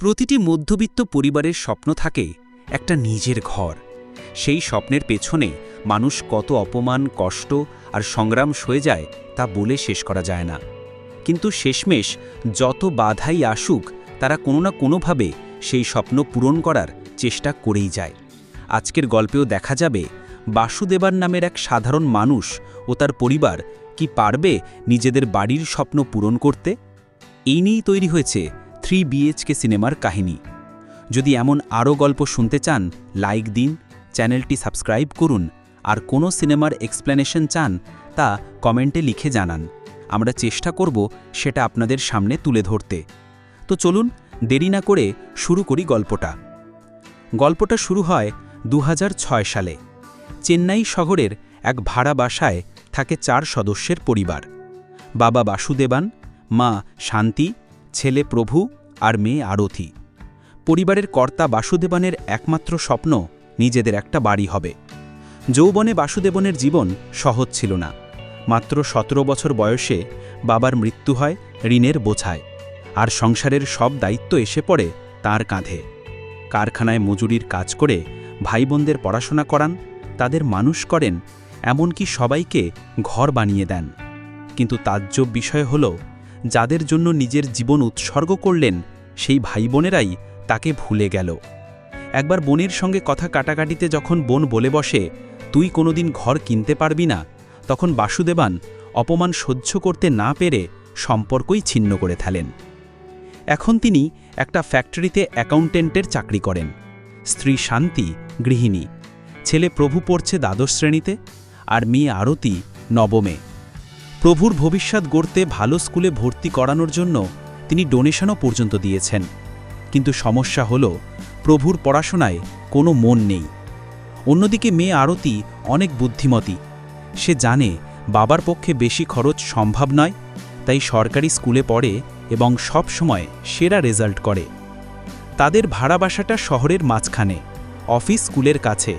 প্রতিটি মধ্যবিত্ত পরিবারের স্বপ্ন থাকে একটা নিজের ঘর। সেই স্বপ্নের পেছনে মানুষ কত অপমান, কষ্ট আর সংগ্রাম সয়ে যায় তা বলে শেষ করা যায় না। কিন্তু শেষমেশ যত বাধাই আসুক, তারা কোনো না কোনোভাবে সেই স্বপ্ন পূরণ করার চেষ্টা করেই যায়। আজকের গল্পেও দেখা যাবে বাসুদেবার নামের এক সাধারণ মানুষ ও তার পরিবার কি পারবে নিজেদের বাড়ির স্বপ্ন পূরণ করতে? এই নিয়েই তৈরি হয়েছে থ্রি বিএচকে সিনেমার কাহিনী। যদি এমন আরও গল্প শুনতে চান, লাইক দিন, চ্যানেলটি সাবস্ক্রাইব করুন, আর কোনো সিনেমার এক্সপ্লেনেশন চান, তা কমেন্টে লিখে জানান। আমরা চেষ্টা করব সেটা আপনাদের সামনে তুলে ধরতে। তো চলুন, দেরি না করে শুরু করি গল্পটা। গল্পটা শুরু হয় দু হাজার ছয় সালে। চেন্নাই শহরের এক ভাড়া বাসায় থাকে চার সদস্যের পরিবার। বাবা বাসুদেবান, মা শান্তি ছেলে প্রভু আর মেয়ে আরথি। পরিবারের কর্তা বাসুদেবনের একমাত্র স্বপ্ন নিজেদের একটা বাড়ি হবে। যৌবনে বাসুদেবনের জীবন সহজ ছিল না। মাত্র সতেরো বছর বয়সে বাবার মৃত্যু হয় ঋণের বোঝায়, আর সংসারের সব দায়িত্ব এসে পড়ে তার কাঁধে। কারখানায় মজুরির কাজ করে ভাই বোনদের পড়াশোনা করান, তাদের মানুষ করেন, এমনকি সবাইকে ঘর বানিয়ে দেন। কিন্তু তাজ্জব বিষয় হল যাদের জন্য নিজের জীবন উৎসর্গ করলেন, সেই ভাই বোনেরাই তাকে ভুলে গেল। একবার বোনের সঙ্গে কথা কাটাকাটিতে যখন বোন বলে বসে, তুই কোনোদিন ঘর কিনতে পারবি না, তখন বাসুদেবান অপমান সহ্য করতে না পেরে সম্পর্কই ছিন্ন করে ফেলেন। এখন তিনি একটা ফ্যাক্টরিতে অ্যাকাউন্টেন্টের চাকরি করেন। স্ত্রী শান্তি, গৃহিণী। ছেলে প্রভু পড়ছে দ্বাদশ শ্রেণীতে, আর মেয়ে আরতি নবমে। প্রভুর ভবিষ্যৎ গড়তে ভালো স্কুলে ভর্তি করানোর জন্য তিনি ডোনেশনও পর্যন্ত দিয়েছেন। কিন্তু সমস্যা হল, প্রভুর পড়াশোনায় কোনো মন নেই। অন্যদিকে মেয়ে আরতি অনেক বুদ্ধিমতী। সে জানে বাবার পক্ষে বেশি খরচ সম্ভব নয়, তাই সরকারি স্কুলে পড়ে এবং সব সময় সেরা রেজাল্ট করে। তাদের ভাড়া বাসাটা শহরের মাঝখানে, অফিস স্কুলের কাছে।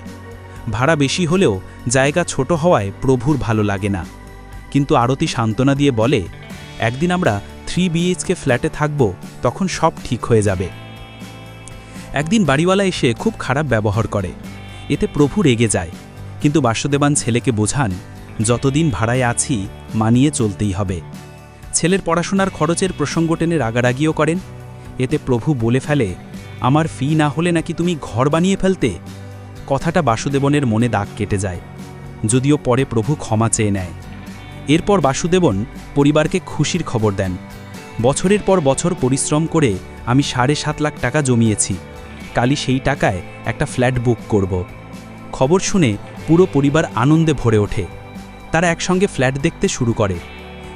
ভাড়া বেশি হলেও জায়গা ছোট হওয়ায় প্রভুর ভালো লাগে না। কিন্তু আরতি সান্ত্বনা দিয়ে বলে, একদিন আমরা থ্রি বিএইচকে ফ্ল্যাটে থাকব, তখন সব ঠিক হয়ে যাবে। একদিন বাড়িওয়ালা এসে খুব খারাপ ব্যবহার করে। এতে প্রভু রেগে যায়। কিন্তু বাসুদেবান ছেলেকে বোঝান, যতদিন ভাড়ায় আছি, মানিয়ে চলতেই হবে। ছেলের পড়াশোনার খরচের প্রসঙ্গ টেনে রাগারাগিও করেন। এতে প্রভু বলে ফেলে, আমার ফি না হলে নাকি তুমি ঘর বানিয়ে ফেলতে? কথাটা বাসুদেবনের মনে দাগ কেটে যায়। যদিও পরে প্রভু ক্ষমা চেয়ে নেয়। এরপর বাসুদেবন পরিবারকে খুশির খবর দেন। বছরের পর বছর পরিশ্রম করে আমি সাড়ে সাত লাখ টাকা জমিয়েছি। কালি সেই টাকায় একটা ফ্ল্যাট বুক করব। খবর শুনে পুরো পরিবার আনন্দে ভরে ওঠে। তারা একসঙ্গে ফ্ল্যাট দেখতে শুরু করে।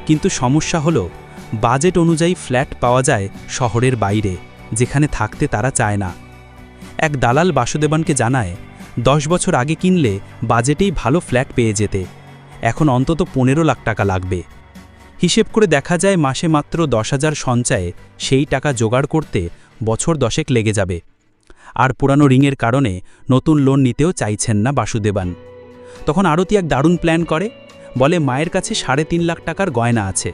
কিন্তু সমস্যা হলো, বাজেট অনুযায়ী ফ্ল্যাট পাওয়া যায় শহরের বাইরে, যেখানে থাকতে তারা চায় না। এক দালাল বাসুদেবনকে জানায়, দশ বছর আগে কিনলে বাজেটেই ভালো ফ্ল্যাট পেয়ে যেতে। এখন অন্তত পনেরো লাখ টাকা লাগবে। হিসেব করে দেখা যায় মাসে মাত্র দশ হাজার সঞ্চয়ে সেই টাকা জোগাড় করতে বছর দশেক লেগে যাবে। আর পুরানো রিংয়ের কারণে নতুন লোন নিতেও চাইছেন না বাসুদেবান। তখন আরতি এক দারুণ প্ল্যান করে, বলে মায়ের কাছে সাড়ে তিন লাখ টাকার গয়না আছে।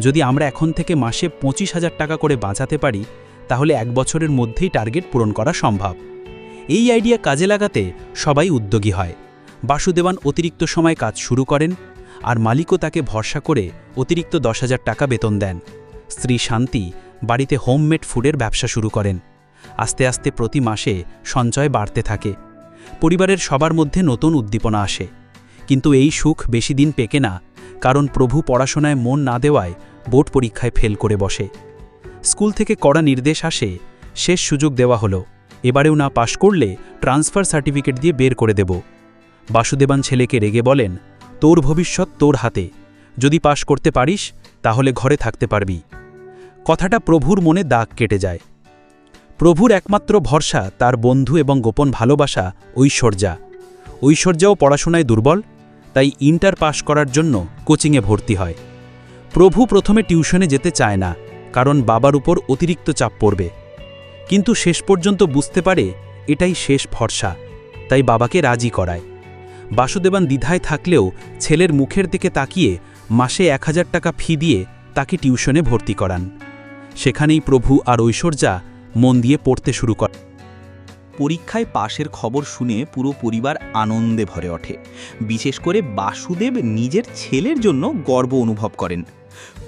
যদি আমরা এখন থেকে মাসে পঁচিশ হাজার টাকা করে বাঁচাতে পারি, তাহলে এক বছরের মধ্যেই টার্গেট পূরণ করা সম্ভব। এই আইডিয়া কাজে লাগাতে সবাই উদ্যোগী হয়। বাসুদেবান অতিরিক্ত সময় কাজ শুরু করেন আর মালিকও তাকে ভরসা করে অতিরিক্ত দশ হাজার টাকা বেতন দেন। স্ত্রী শান্তি বাড়িতে হোমমেড ফুডের ব্যবসা শুরু করেন। আস্তে আস্তে প্রতি মাসে সঞ্চয় বাড়তে থাকে। পরিবারের সবার মধ্যে নতুন উদ্দীপনা আসে। কিন্তু এই সুখ বেশি দিন পেকে না, কারণ প্রভু পড়াশোনায় মন না দেওয়ায় বোর্ড পরীক্ষায় ফেল করে বসে। স্কুল থেকে কড়া নির্দেশ আসে, শেষ সুযোগ দেওয়া হলো। এবারেও না পাশ করলে ট্রান্সফার সার্টিফিকেট দিয়ে বের করে দেব। বাসুদেবান ছেলেকে রেগে বলেন, তোর ভবিষ্যৎ তোর হাতে। যদি পাশ করতে পারিস, তাহলে ঘরে থাকতে পারবি। কথাটা প্রভুর মনে দাগ কেটে যায়। প্রভুর একমাত্র ভরসা তার বন্ধু এবং গোপন ভালোবাসা ঐশ্বর্যা। ঐশ্বর্যাও পড়াশোনায় দুর্বল, তাই ইন্টার পাশ করার জন্য কোচিংয়ে ভর্তি হয়। প্রভু প্রথমে টিউশনে যেতে চায় না, কারণ বাবার উপর অতিরিক্ত চাপ পড়বে। কিন্তু শেষ পর্যন্ত বুঝতে পারে, এটাই শেষ ভরসা, তাই বাবাকে রাজি করায়। বাসুদেবান দ্বিধায় থাকলেও ছেলের মুখের দিকে তাকিয়ে মাসে এক হাজার টাকা ফি দিয়ে তাকে টিউশনে ভর্তি করান। সেখানেই প্রভু আর ঐশ্বর্যা মন দিয়ে পড়তে শুরু করে পরীক্ষায় পাশের খবর শুনে পুরো পরিবার আনন্দে ভরে ওঠে। বিশেষ করে বাসুদেব নিজের ছেলের জন্য গর্ব অনুভব করেন।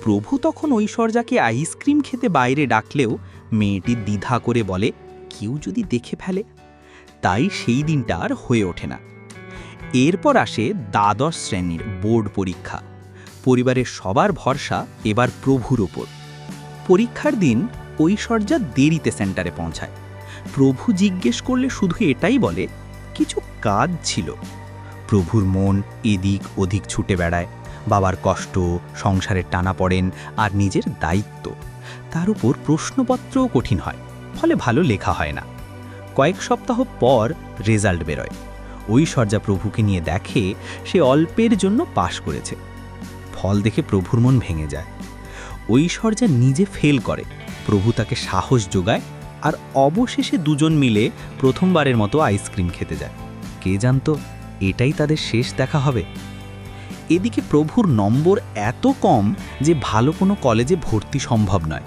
প্রভু তখন ঐশ্বর্যাকে আইসক্রিম খেতে বাইরে ডাকলেও মেয়েটি দ্বিধা করে বলে, কেউ যদি দেখে ফেলে? তাই সেই দিনটা আর হয়ে ওঠে না। এরপর আসে দ্বাদশ শ্রেণির বোর্ড পরীক্ষা। পরিবারের সবার ভরসা এবার প্রভুর ওপর। পরীক্ষার দিন ঐশ্বর্যা দেরিতে সেন্টারে পৌঁছায়। প্রভু জিজ্ঞেস করলে শুধু এটাই বলে, কিছু কাজ ছিল। প্রভুর মন এদিক ওদিক ছুটে বেড়ায়। বাবার কষ্ট, সংসারের টানা পড়েন আর নিজের দায়িত্ব। তার উপর প্রশ্নপত্রও কঠিন হয়, ফলে ভালো লেখা হয় না। কয়েক সপ্তাহ পর রেজাল্ট বেরোয়। ঐশ্বর্যা প্রভুকে নিয়ে দেখে সে অল্পের জন্য পাশ করেছে। ফল দেখে প্রভুর মন ভেঙে যায়। ঐশ্বর্যা নিজে ফেল করে। প্রভু তাকে সাহস যোগায় আর অবশেষে দুজন মিলে প্রথমবারের মতো আইসক্রিম খেতে যায়। কে জানতো, এটাই তাদের শেষ দেখা হবে। এদিকে প্রভুর নম্বর এত কম যে ভালো কোনো কলেজে ভর্তি সম্ভব নয়।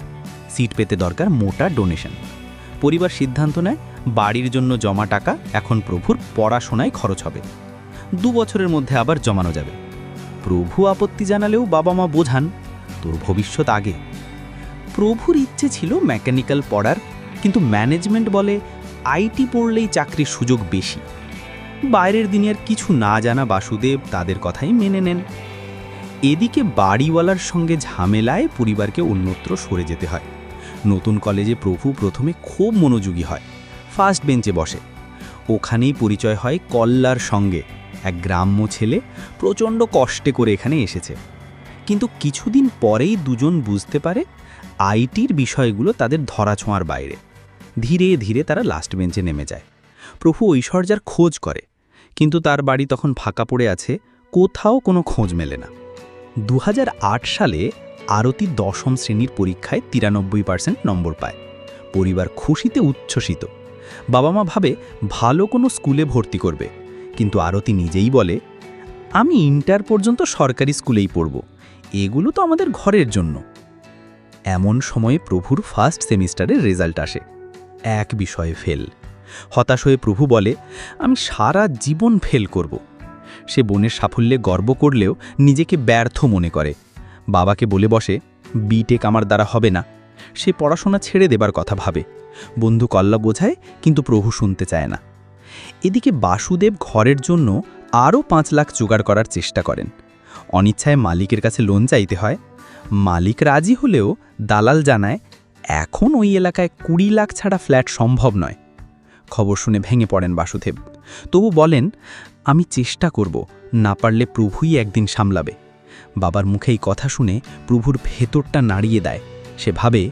সিট পেতে দরকার মোটা ডোনেশন। পরিবার সিদ্ধান্ত নেয় বাড়ির জন্য জমা টাকা এখন প্রভুর পড়াশোনায় খরচ হবে। দু বছরের মধ্যে আবার জমানো যাবে। প্রভু আপত্তি জানালেও বাবা মা বোঝান, তোর ভবিষ্যৎ আগে। প্রভুর ইচ্ছে ছিল মেকানিক্যাল পড়ার, কিন্তু ম্যানেজমেন্ট বলে আইটি পড়লেই চাকরির সুযোগ বেশি। বাইরের দিনের কিছু না জানা বাসুদেব তাদের কথাই মেনে নেন। এদিকে বাড়িওয়ালার সঙ্গে ঝামেলায় পরিবারকে অন্যত্র সরে যেতে হয়। নতুন কলেজে প্রভু প্রথমে খুব মনোযোগী হয়। ফার্স্ট বেঞ্চে বসে। ওখানেই পরিচয় হয় কল্লার সঙ্গে। এক গ্রাম্য ছেলে প্রচণ্ড কষ্টে করে এখানে এসেছে। কিন্তু কিছুদিন পরেই দুজন বুঝতে পারে আইটির বিষয়গুলো তাদের ধরাছোঁয়ার বাইরে। ধীরে ধীরে তারা লাস্ট বেঞ্চে নেমে যায়। প্রভু ঐশ্বর্যার খোঁজ করে। কিন্তু তার বাড়ি তখন ফাঁকা পড়ে আছে, কোথাও কোনো খোঁজ মেলে না। দু হাজার আট সালে আরতি দশম শ্রেণির পরীক্ষায় তিরানব্বই পার্সেন্ট নম্বর পায়। পরিবার খুশিতে উচ্ছ্বসিত। বাবা মা ভাবে ভালো কোনো স্কুলে ভর্তি করবে। কিন্তু আরতি নিজেই বলে, আমি ইন্টার পর্যন্ত সরকারি স্কুলেই পড়ব। এগুলো তো আমাদের ঘরের জন্য। এমন সময়ে প্রভুর ফার্স্ট সেমিস্টারের রেজাল্ট আসে। এক বিষয়ে ফেল হতাশ হয়ে প্রভু বলে, আমি সারা জীবন ফেল করব। সে বোনের সাফল্যে গর্ব করলেও নিজেকে ব্যর্থ মনে করে। বাবাকে বলে বসে বিটেক আমার দ্বারা হবে না। সে পড়াশোনা ছেড়ে দেবার কথা ভাবে। বন্ধু কল্লা বোঝায়, কিন্তু প্রভু শুনতে চায় না। এদিকে বাসুদেব ঘরের জন্য আরও পাঁচ লাখ জোগাড় করার চেষ্টা করেন। অনিচ্ছায় মালিকের কাছে লোন চাইতে হয়। মালিক রাজি হলেও দালাল জানায়, এখন ওই এলাকায় কুড়ি লাখ ছাড়া ফ্ল্যাট সম্ভব নয়। খবর শুনে ভেঙে পড়েন বাসুদেব। তবু বলেন, আমি চেষ্টা করব, না পারলে প্রভুই একদিন সামলাবে। বাবার মুখেই কথা শুনে প্রভুর ভেতরটা নাড়িয়ে দেয়। সে ভাবে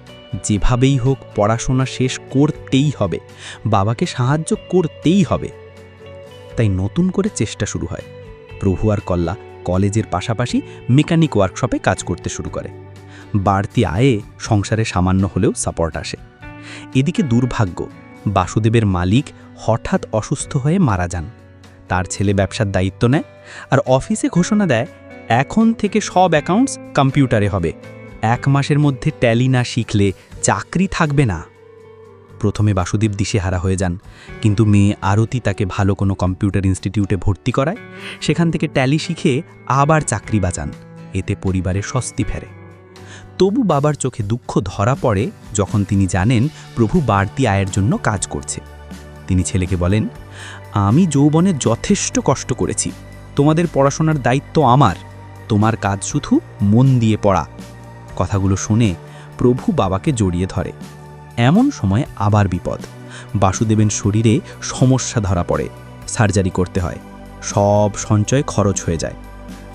যেভাবেই হোক পড়াশোনা শেষ করতেই হবে, বাবাকে সাহায্য করতেই হবে। তাই নতুন করে চেষ্টা শুরু হয়। প্রভু আর কল্লা কলেজের পাশাপাশি মেকানিক ওয়ার্কশপে কাজ করতে শুরু করে। বাড়তি আয়ে সংসারে সামান্য হলেও সাপোর্ট আসে। এদিকে দুর্ভাগ্য, বাসুদেবের মালিক হঠাৎ অসুস্থ হয়ে মারা যান। তার ছেলে ব্যবসার দায়িত্ব নেয় আর অফিসে ঘোষণা দেয়, এখন থেকে সব অ্যাকাউন্টস কম্পিউটারে হবে। এক মাসের মধ্যে ট্যালি না শিখলে চাকরি থাকবে না। প্রথমে বাসুদেব দিশেহারা হয়ে যান, কিন্তু মেয়ে আরতি তাকে ভালো কোনো কম্পিউটার ইনস্টিটিউটে ভর্তি করায়, সেখান থেকে ট্যালি শিখে আবার চাকরি বাঁচান, এতে পরিবারে স্বস্তি ফেরে। তবু বাবার চোখে দুঃখ ধরা পড়ে যখন তিনি জানেন প্রভু বাড়তি আয়ের জন্য কাজ করছে। তিনি ছেলেকে বলেন, আমি যৌবনে যথেষ্ট কষ্ট করেছি। তোমাদের পড়াশোনার দায়িত্ব আমার। তোমার কাজ শুধু মন দিয়ে পড়া। কথাগুলো শুনে প্রভু বাবাকে জড়িয়ে ধরে। এমন সময় আবার বিপদ। বাসুদেবের শরীরে সমস্যা ধরা পড়ে। সার্জারি করতে হয়। সব সঞ্চয় খরচ হয়ে যায়।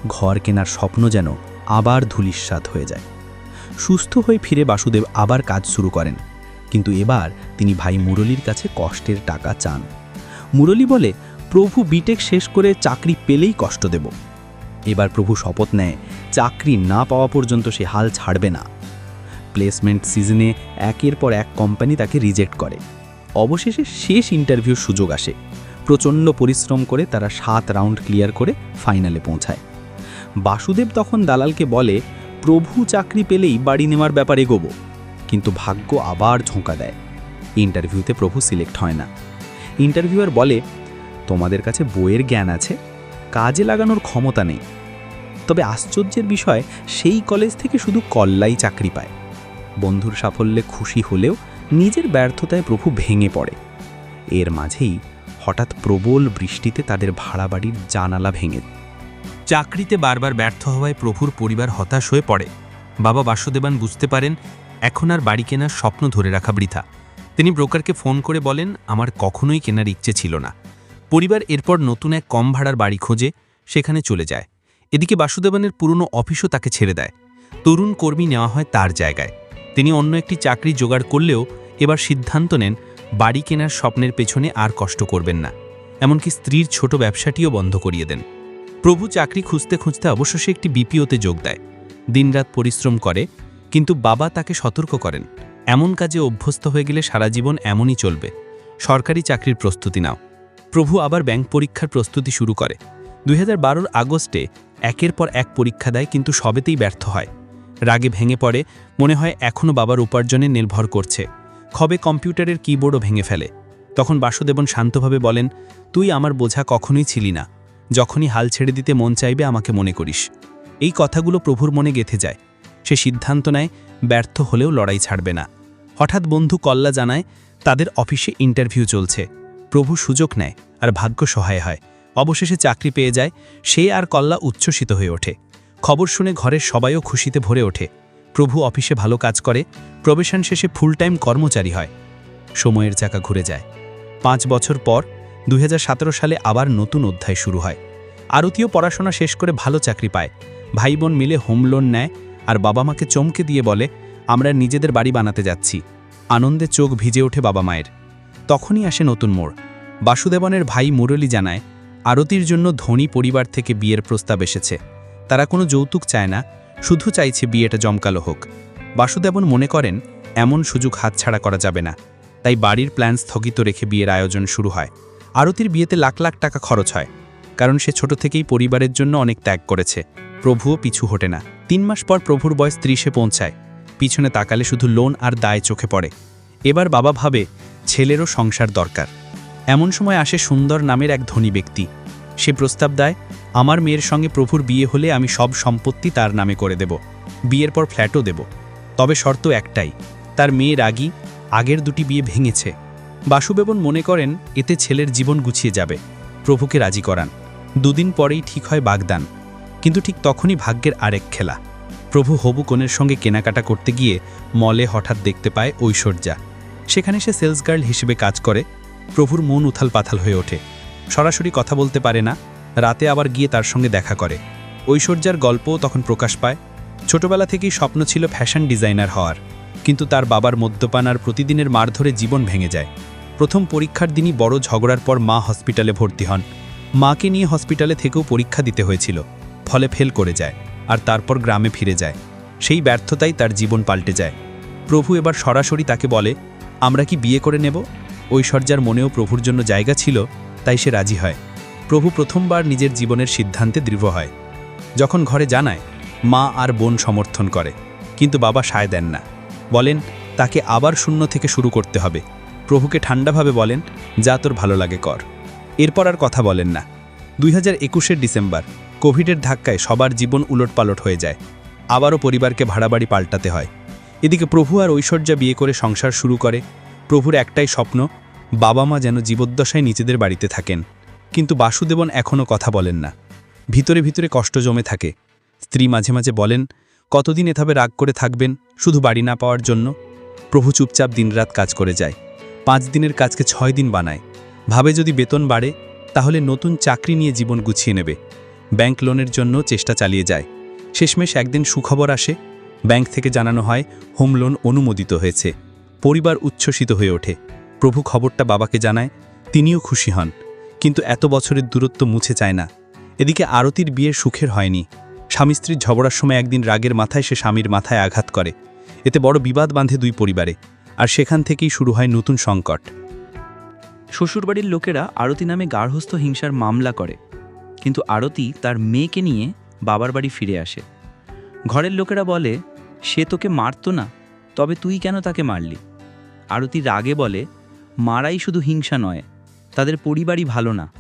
ঘর কেনার স্বপ্ন যেন আবার ধুলিস্বাদ হয়ে যায়। সুস্থ হয়ে ফিরে বাসুদেব আবার কাজ শুরু করেন। কিন্তু এবার তিনি ভাই মুরলীর কাছে কষ্টের টাকা চান। মুরলী বলে, প্রভু বিটেক শেষ করে চাকরি পেলেই কষ্ট দেব। এবার প্রভু শপথ নেয়, চাকরি না পাওয়া পর্যন্ত সে হাল ছাড়বে না। প্লেসমেন্ট সিজনে একের পর এক কোম্পানি তাকে রিজেক্ট করে। অবশেষে শেষ ইন্টারভিউর সুযোগ আসে। প্রচণ্ড পরিশ্রম করে তারা সাত রাউন্ড ক্লিয়ার করে ফাইনালে পৌঁছায়। বাসুদেব তখন দালালকে বলে, প্রভু চাকরি পেলেই বাড়ি নেওয়ার ব্যাপারে এগোবো। কিন্তু ভাগ্য আবার ঝোঁকা দেয়। ইন্টারভিউতে প্রভু সিলেক্ট হয় না। ইন্টারভিউয়ার বলে, তোমাদের কাছে বইয়ের জ্ঞান আছে? কাজে লাগানোর ক্ষমতা নেই। তবে আশ্চর্যের বিষয়, সেই কলেজ থেকে শুধু কল্লাই চাকরি পায়। বন্ধুর সাফল্যে খুশি হলেও নিজের ব্যর্থতায় প্রভু ভেঙে পড়ে। এর মাঝেই হঠাৎ প্রবল বৃষ্টিতে তাদের ভাড়া বাড়ির জানালা ভেঙে চাকরিতে বারবার ব্যর্থ হওয়ায় প্রভুর পরিবার হতাশ হয়ে পড়ে। বাবা বাসুদেবান বুঝতে পারেন, এখন আর বাড়ি কেনার স্বপ্ন ধরে রাখা বৃথা। তিনি ব্রোকারকে ফোন করে বলেন, আমার কখনোই কেনার ইচ্ছে ছিল না। পরিবার এরপর নতুন এক কম ভাড়ার বাড়ি খোঁজে সেখানে চলে যায়। এদিকে বাসুদেবনের পুরনো অফিসও তাকে ছেড়ে দেয়। তরুণ কর্মী নেওয়া হয় তার জায়গায়। তিনি অন্য একটি চাকরি জোগাড় করলেও এবার সিদ্ধান্ত নেন, বাড়ি কেনার স্বপ্নের পেছনে আর কষ্ট করবেন না। এমনকি স্ত্রীর ছোট ব্যবসাটিও বন্ধ করিয়ে দেন। প্রভু চাকরি খুঁজতে খুঁজতে অবশ্য সে একটি বিপিওতে যোগ দেয়। দিনরাত পরিশ্রম করে, কিন্তু বাবা তাকে সতর্ক করেন। এমন কাজে অভ্যস্ত হয়ে গেলে সারা জীবন এমনই চলবে। সরকারি চাকরির প্রস্তুতি নাও। প্রভু আবার ব্যাংক পরীক্ষার প্রস্তুতি শুরু করে। দুই হাজার আগস্টে একের পর এক পরীক্ষা দেয়, কিন্তু সবেতেই ব্যর্থ হয়। রাগে ভেঙে পড়ে, মনে হয় এখনও বাবার উপার্জনে নির্ভর করছে। খবে কম্পিউটারের কিবোর্ডও ভেঙে ফেলে। তখন বাসুদেবন শান্তভাবে বলেন, তুই আমার বোঝা কখনোই ছিলি না। যখনই হাল ছেড়ে দিতে মন চাইবে, আমাকে মনে করিস। এই কথাগুলো প্রভুর মনে গেথে যায়। সে সিদ্ধান্ত নেয়, ব্যর্থ হলেও লড়াই ছাড়বে না। হঠাৎ বন্ধু কল্লা জানায়, তাদের অফিসে ইন্টারভিউ চলছে। প্রভু সুযোগ নেয় আর ভাগ্য সহায় হয়। অবশেষে চাকরি পেয়ে যায়, সে আর কল্লা উচ্ছ্বসিত হয়ে ওঠে। খবর শুনে ঘরের সবাইও খুশিতে ভরে ওঠে। প্রভু অফিসে ভালো কাজ করে, প্রবেশন শেষে ফুল টাইম কর্মচারী হয়। সময়ের চাকা ঘুরে যায়। পাঁচ বছর পর দুই হাজার সতেরো সালে আবার নতুন অধ্যায় শুরু হয়। আরতীয় পড়াশোনা শেষ করে ভালো চাকরি পায়। ভাই বোন মিলে হোম লোন নেয় আর বাবা মাকে চমকে দিয়ে বলে, আমরা নিজেদের বাড়ি বানাতে যাচ্ছি। আনন্দে চোখ ভিজে ওঠে বাবা মায়ের। তখনই আসে নতুন মোড়। বাসুদেবনের ভাই মুরলী জানায়, আরতির জন্য ধনী পরিবার থেকে বিয়ের প্রস্তাব এসেছে। তারা কোনো যৌতুক চায় না, শুধু চাইছে বিয়েটা জমকালো হোক। বাসুদেবন মনে করেন, এমন সুযোগ হাতছাড়া করা যাবে না। তাই বাড়ির প্ল্যান স্থগিত রেখে বিয়ের আয়োজন শুরু হয়। আরতির বিয়েতে লাখ লাখ টাকা খরচ হয়, কারণ সে ছোট থেকেই পরিবারের জন্য অনেক ত্যাগ করেছে। প্রভুও পিছু হটে না। তিন মাস পর প্রভুর বয়স ত্রিশে পৌঁছায়। পিছনে তাকালে শুধু লোন আর দায় চোখে পড়ে। এবার বাবা ভাবে ছেলেরও সংসার দরকার। এমন সময় আসে সুন্দর নামের এক ধনী ব্যক্তি। সে প্রস্তাব দেয়, আমার মেয়ের সঙ্গে প্রভুর বিয়ে হলে আমি সব সম্পত্তি তার নামে করে দেব। বিয়ের পর ফ্ল্যাটও দেব। তবে শর্ত একটাই, তার মেয়ে রাগী, আগের দুটি বিয়ে ভেঙেছে। বাসুবেবন মনে করেন, এতে ছেলের জীবন গুছিয়ে যাবে। প্রভুকে রাজি করান। দুদিন পরেই ঠিক হয় বাগদান। কিন্তু ঠিক তখনই ভাগ্যের আরেক খেলা। প্রভু হবু কনের সঙ্গে কেনাকাটা করতে গিয়ে মলে হঠাৎ দেখতে পায় ঐশ্বর্যা। সেখানে সে সেলস গার্ল হিসেবে কাজ করে, প্রভুর মন উথাল পাথাল হয়ে ওঠে। সরাসরি কথা বলতে পারে না, রাতে আবার গিয়ে তার সঙ্গে দেখা করে। ঐশ্বর্যার গল্পও তখন প্রকাশ পায়। ছোটবেলা থেকেই স্বপ্ন ছিল ফ্যাশন ডিজাইনার হওয়ার, কিন্তু তার বাবার মদ্যপান আর প্রতিদিনের মার ধরে জীবন ভেঙে যায়। প্রথম পরীক্ষার দিনই বড় ঝগড়ার পর মা হসপিটালে ভর্তি হন। মাকে নিয়ে হসপিটালে থেকেও পরীক্ষা দিতে হয়েছিল, ফলে ফেল করে যায় আর তারপর গ্রামে ফিরে যায়। সেই ব্যর্থতাই তার জীবন পাল্টে যায়। প্রভু এবার সরাসরি তাকে বলে আমরা কি বিয়ে করে নেব? ঐশ্বর্যার মনেও প্রভুর জন্য জায়গা ছিল, তাই সে রাজি হয়। প্রভু প্রথমবার নিজের জীবনের সিদ্ধান্তে দৃঢ় হয়। যখন ঘরে জানায়, মা আর বোন সমর্থন করে, কিন্তু বাবা সায় দেন না। বলেন, তাকে আবার শূন্য থেকে শুরু করতে হবে। প্রভুকে ঠান্ডাভাবে বলেন, যা তোর ভালো লাগে কর। এরপর আর কথা বলেন না। দুই হাজার ডিসেম্বর, কোভিডের ধাক্কায় সবার জীবন উলটপালট হয়ে যায়। আবারও পরিবারকে ভাড়াবাড়ি পাল্টাতে হয়। এদিকে প্রভু আর ঐশ্বর্যা বিয়ে করে সংসার শুরু করে। প্রভুর একটাই স্বপ্ন বাবা মা যেন জীবদ্দশায় নিজেদের বাড়িতে থাকেন। কিন্তু বাসুদেবন এখনও কথা বলেন না। ভিতরে ভিতরে কষ্ট জমে থাকে। স্ত্রী মাঝে মাঝে বলেন, কতদিন এভাবে রাগ করে থাকবেন? শুধু বাড়ি না পাওয়ার জন্য? প্রভু চুপচাপ দিনরাত কাজ করে যায়। পাঁচ দিনের কাজকে ছয় দিন বানায়। ভাবে যদি বেতন বাড়ে, তাহলে নতুন চাকরি নিয়ে জীবন গুছিয়ে নেবে। ব্যাংক লোনের জন্য চেষ্টা চালিয়ে যায়। শেষমেশ একদিন সুখবর আসে ব্যাংক থেকে জানানো হয়, হোম লোন অনুমোদিত হয়েছে। পরিবার উচ্ছ্বসিত হয়ে ওঠে। প্রভু খবরটা বাবাকে জানায়, তিনিও খুশি হন। কিন্তু এত বছরের দূরত্ব মুছে চায় না। এদিকে আরতির বিয়ে সুখের হয়নি। স্বামী স্ত্রীর ঝগড়ার সময় একদিন রাগের মাথায় সে স্বামীর মাথায় আঘাত করে। এতে বড় বিবাদ বাঁধে দুই পরিবারে। আর সেখান থেকেই শুরু হয় নতুন সংকট। শ্বশুরবাড়ির লোকেরা আরতি নামে গার্হস্থ হিংসার মামলা করে। কিন্তু আরতি তার মেয়েকে নিয়ে বাবার বাড়ি ফিরে আসে। ঘরের লোকেরা বলে সে তোকে মারতো না, তবে তুই কেন তাকে মারলি? আরতি রাগে বলে, মারাই শুধু হিংসা নয়, তাদের পরিবারই ভালো না।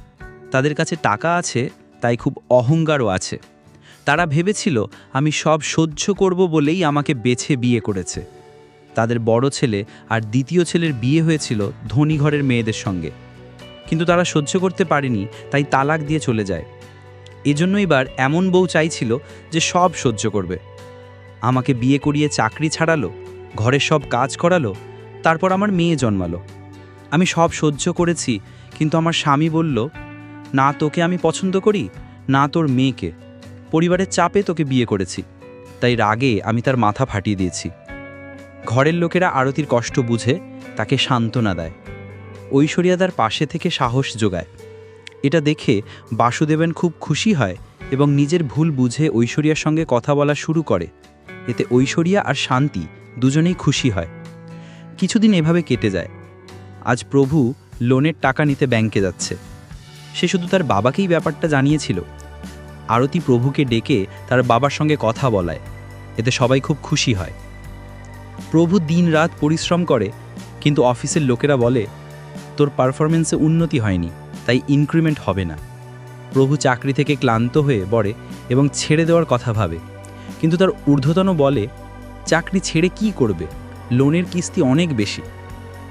তাদের কাছে টাকা আছে, তাই খুব অহংকারও আছে। তারা ভেবেছিল, আমি সব সহ্য করব বলেই আমাকে বেছে বিয়ে করেছে। তাদের বড় ছেলে আর দ্বিতীয় ছেলের বিয়ে হয়েছিল ধনী ঘরের মেয়েদের সঙ্গে। কিন্তু তারা সহ্য করতে পারেনি, তাই তালাক দিয়ে চলে যায়। এজন্য এবার এমন বউ চাইছিল যে সব সহ্য করবে। আমাকে বিয়ে করিয়ে চাকরি ছাড়ালো ঘরের সব কাজ করালো, তারপর আমার মেয়ে জন্মালো। আমি সব সহ্য করেছি, কিন্তু আমার স্বামী বলল, না তোকে আমি পছন্দ করি, না তোর মেয়েকে। পরিবারের চাপে তোকে বিয়ে করেছি, তাই রাগে আমি তার মাথা ফাটিয়ে দিয়েছি। ঘরের লোকেরা আরতির কষ্ট বুঝে তাকে সান্ত্বনা দেয়। ঐশ্বরিয়া তার পাশে থেকে সাহস যোগায়। এটা দেখে বাসুদেবেন খুব খুশি হয় এবং নিজের ভুল বুঝে ঐশ্বরিয়ার সঙ্গে কথা বলা শুরু করে। এতে ঐশ্বরিয়া আর শান্তি দুজনেই খুশি হয়। কিছুদিন এভাবে কেটে যায়। আজ প্রভু লোনের টাকা নিতে ব্যাংকে যাচ্ছে। সে শুধু তার বাবাকেই ব্যাপারটা জানিয়েছিল। আরতি প্রভুকে ডেকে তার বাবার সঙ্গে কথা বলায়। এতে সবাই খুব খুশি হয়। প্রভু দিন রাত পরিশ্রম করে, কিন্তু অফিসের লোকেরা বলে, তোর পারফরমেন্সে উন্নতি হয়নি, তাই ইনক্রিমেন্ট হবে না। প্রভু চাকরি থেকে ক্লান্ত হয়ে পড়ে এবং ছেড়ে দেওয়ার কথা ভাবে। কিন্তু তার ঊর্ধ্বতন বলে, চাকরি ছেড়ে কি করবে? লোনের কিস্তি অনেক বেশি।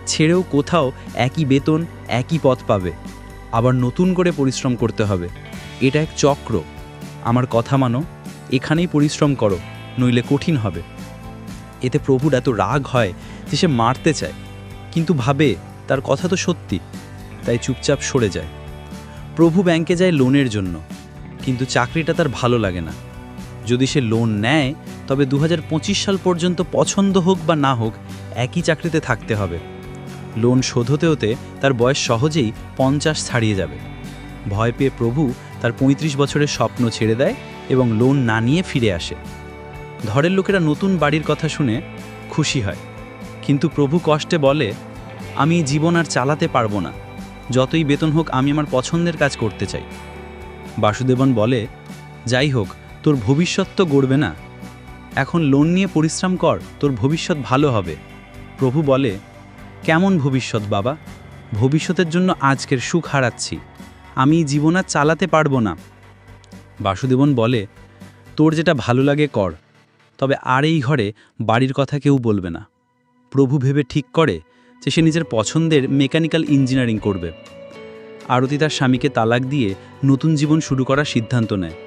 ছেড়েও কোথাও একই বেতন, একই পথ পাবে। আবার নতুন করে পরিশ্রম করতে হবে। এটা এক চক্র। আমার কথা মানো, এখানেই পরিশ্রম করো, নইলে কঠিন হবে। এতে প্রভুর এত রাগ হয় যে সে মারতে চায়। কিন্তু ভাবে, তার কথা তো সত্যি। তাই চুপচাপ সরে যায়। প্রভু ব্যাংকে যায় লোনের জন্য। কিন্তু চাকরিটা তার ভালো লাগে না। যদি সে লোন নেয়, তবে দু হাজার পঁচিশ সাল পর্যন্ত পছন্দ হোক বা না হোক, একই চাকরিতে থাকতে হবে। লোন শোধ হতে হতে তার বয়স সহজেই পঞ্চাশ ছাড়িয়ে যাবে। ভয় পেয়ে প্রভু তার ৩৫ বছরের স্বপ্ন ছেড়ে দেয় এবং লোন না নিয়ে ফিরে আসে। ধরের লোকেরা নতুন বাড়ির কথা শুনে খুশি হয়। কিন্তু প্রভু কষ্টে বলে, আমি জীবন আর চালাতে পারব না। যতই বেতন হোক, আমি আমার পছন্দের কাজ করতে চাই। বাসুদেবন বলে, যাই হোক তোর ভবিষ্যৎ তো গড়বে না। এখন লোন নিয়ে পরিশ্রম কর, তোর ভবিষ্যৎ ভালো হবে। প্রভু বলে, কেমন ভবিষ্যৎ বাবা? ভবিষ্যতের জন্য আজকের সুখ হারাচ্ছি। আমি জীবন আর চালাতে পারব না। বাসুদেবন বলে, তোর যেটা ভালো লাগে কর, তবে আর এই ঘরে বাড়ির কথা কেউ বলবে না। প্রভু ভেবে ঠিক করে যে সে নিজের পছন্দের মেকানিক্যাল ইঞ্জিনিয়ারিং করবে। আরতি তার স্বামীকে তালাক দিয়ে নতুন জীবন শুরু করার সিদ্ধান্ত নেয়।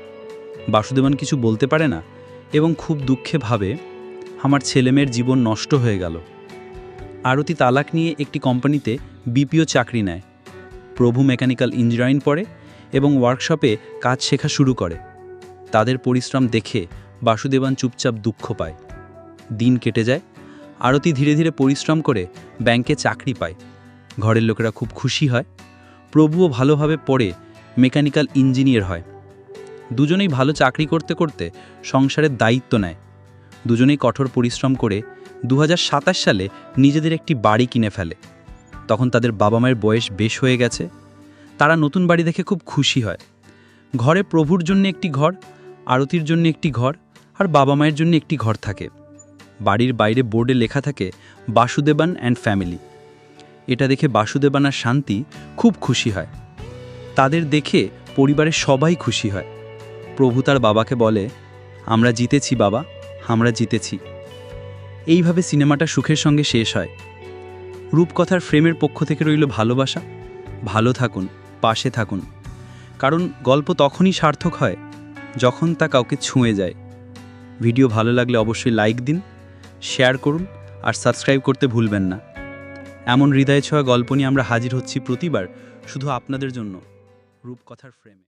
বাসুদেবন কিছু বলতে পারে না এবং খুব দুঃখে ভাবে, আমার ছেলেমেয়ের জীবন নষ্ট হয়ে গেল। আরতি তালাক নিয়ে একটি কোম্পানিতে বিপিও চাকরি নেয়। প্রভু মেকানিক্যাল ইঞ্জিনিয়ারিং পড়ে এবং ওয়ার্কশপে কাজ শেখা শুরু করে। তাদের পরিশ্রম দেখে বাসুদেবান চুপচাপ দুঃখ পায়। দিন কেটে যায়, আরতি ধীরে ধীরে পরিশ্রম করে ব্যাংকে চাকরি পায়। ঘরের লোকেরা খুব খুশি হয়। প্রভুও ভালোভাবে পড়ে মেকানিক্যাল ইঞ্জিনিয়ার হয়। দুজনেই ভালো চাকরি করতে করতে সংসারের দায়িত্ব নেয়। দুজনেই কঠোর পরিশ্রম করে দু হাজার সাতাশ সালে নিজেদের একটি বাড়ি কিনে ফেলে। তখন তাদের বাবা মায়ের বয়স বেশ হয়ে গেছে। তারা নতুন বাড়ি দেখে খুব খুশি হয়। ঘরে প্রভুর জন্য একটি ঘর, আরতির জন্য একটি ঘর আর বাবা মায়ের জন্য একটি ঘর থাকে। বাড়ির বাইরে বোর্ডে লেখা থাকে, বাসুদেবান অ্যান্ড ফ্যামিলি। এটা দেখে বাসুদেবান আর শান্তি খুব খুশি হয়। তাদের দেখে পরিবারের সবাই খুশি হয়। প্রভু তার বাবাকে বলে, আমরা জিতেছি বাবা, আমরা জিতেছি। এইভাবে সিনেমাটা সুখের সঙ্গে শেষ হয়। রূপকথার ফ্রেমের পক্ষ থেকে রইল ভালোবাসা। ভালো থাকুন, পাশে থাকুন। কারণ গল্প তখনই সার্থক হয় যখন তা কাউকে ছুঁয়ে যায়। ভিডিও ভালো লাগলে অবশ্যই লাইক দিন, শেয়ার করুন আর সাবস্ক্রাইব করতে ভুলবেন না। এমন হৃদয় ছোঁয়া গল্প নিয়ে আমরা হাজির হচ্ছি প্রতিবার শুধু আপনাদের জন্য রূপকথার ফ্রেমে।